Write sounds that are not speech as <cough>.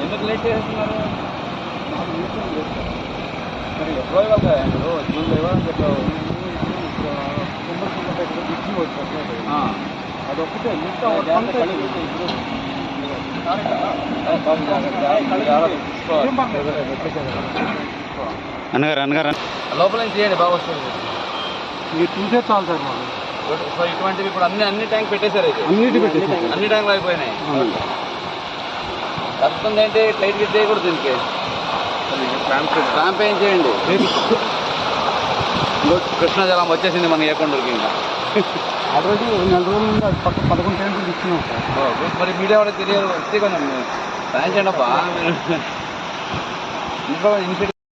ఎందుకు లేట్ చేస్తున్నారు మరి ఎప్పుడో కదా మీరు జూన్లో ఇవ్వాలని చెప్పావు. అదొక్కటే మిగతా ఇప్పుడు. ఇప్పుడు. అన్నగారు అన్నగారు లోపల నుంచి చేయండి బాగా వస్తుంది ఇవి చూసే చాలు సార్ మాకు. సో ఇటువంటివి ఇప్పుడు అన్ని అన్ని ట్యాంక్ పెట్టేశారు అయితే. అన్నిటి పెట్టేసాం. అన్ని ట్యాంకులు అయిపోయినాయి. వస్తుంది ఏంటి టైట్ గిట్ చేయకూడదు దీనికి. క్రాంప్ ఏం చేయండి? ఇంకో కృష్ణా జలం వచ్చేసింది మన ఏకొండూరుకి ఇంకా. ఆల్రెడీ నెల రోజుల నుండి అది పక్క పదకొండు ట్యాంకులు ఇస్తున్నాం సార్. మరి మీడియా వాళ్ళకి తెలియదు. వస్తే కొంచెం సాయం చేయండి అబ్బా. <laughs> ఇనిషియేటివ్